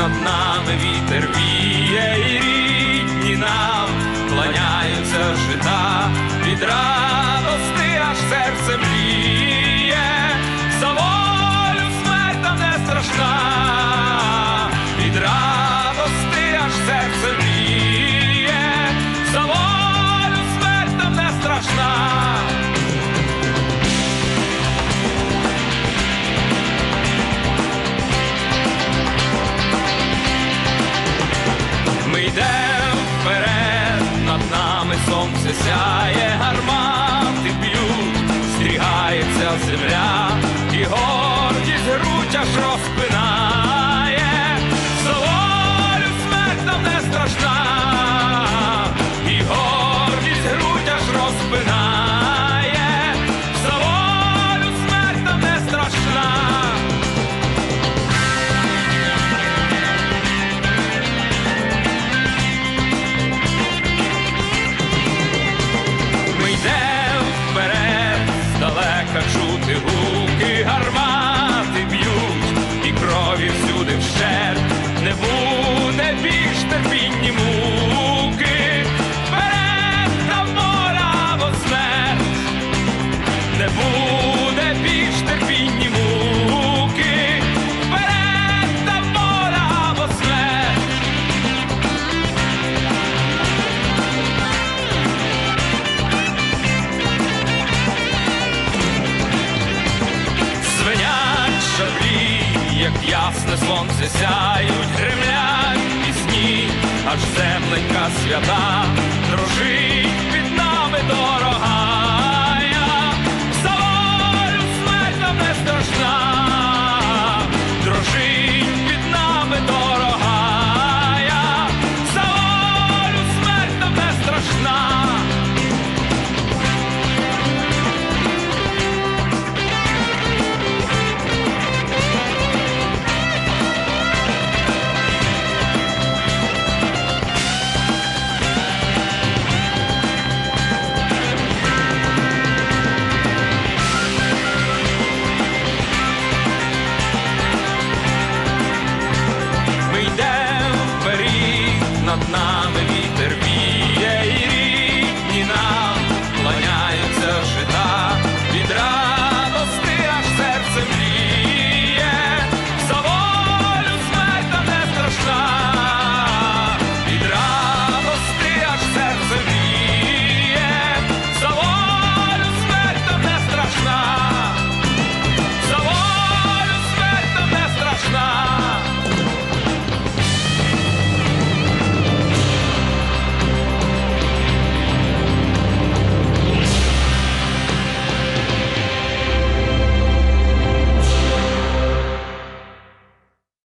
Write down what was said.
над нами вітер віє, і рідні нам кланяються жита від радости, аж серце мріє, за волю смерть не страшна. від радости じ。Сонце сяють гремлять пісні, аж земленька свята, дружить під нами дорога.